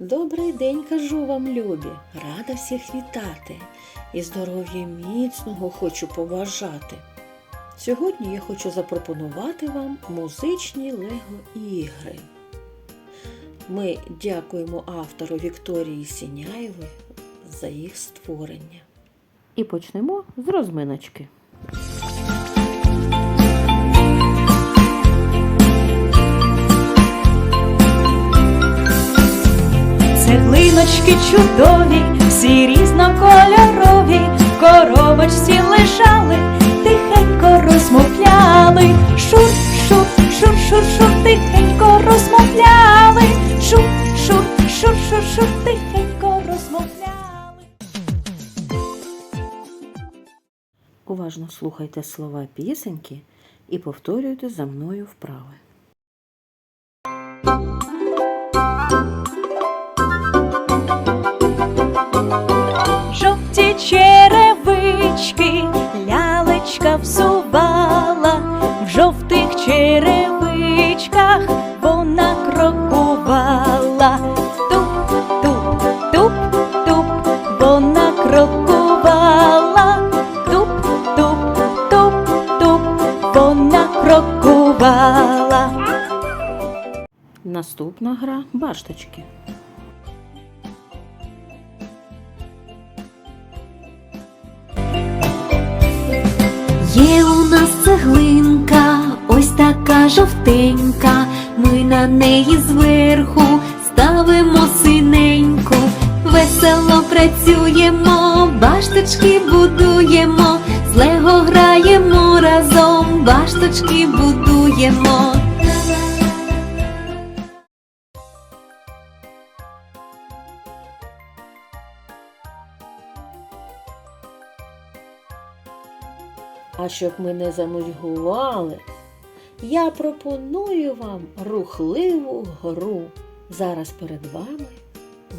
Добрий день, кажу вам, любі, рада всіх вітати і здоров'я міцного хочу побажати. Сьогодні я хочу запропонувати вам музичні лего-ігри. Ми дякуємо автору Вікторії Сіняєвої за їх створення. І почнемо з розминочки. Цеглиночки чудові, всі різнокольорові, в коробочці лежали, тихенько розмовляли, шур, шур, шур, шур, шур, тихенько розмовляли, шур, шур, шур, шур, шур, тихенько розмовляли. Уважно слухайте слова пісеньки і повторюйте за мною вправи. Вона крокувала. Наступна гра башточки. Неї зверху ставимо синеньку, весело працюємо, башточки будуємо, з лего граємо разом, башточки будуємо. А щоб ми не занудьгували, я пропоную вам рухливу гру. Зараз перед вами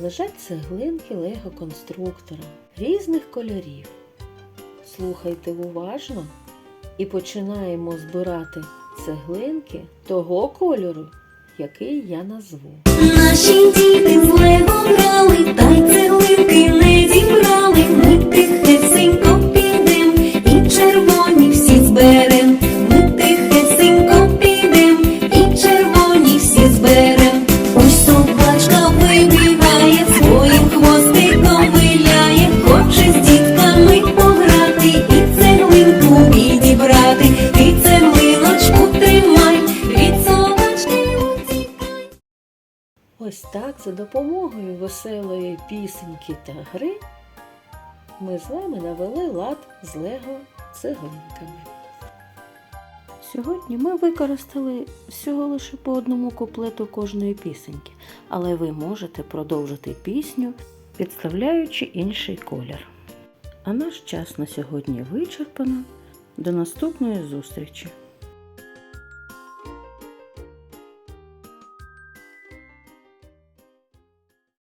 лежать цеглинки лего конструктора різних кольорів. Слухайте уважно і починаємо збирати цеглинки того кольору, який я назву. Наші діти з лего грали, та Ось так, за допомогою веселої пісеньки та гри, ми з вами навели лад з лего цеглинками. Сьогодні ми використали всього лише по одному куплету кожної пісеньки, але ви можете продовжити пісню, підставляючи інший колір. А наш час на сьогодні вичерпано. До наступної зустрічі!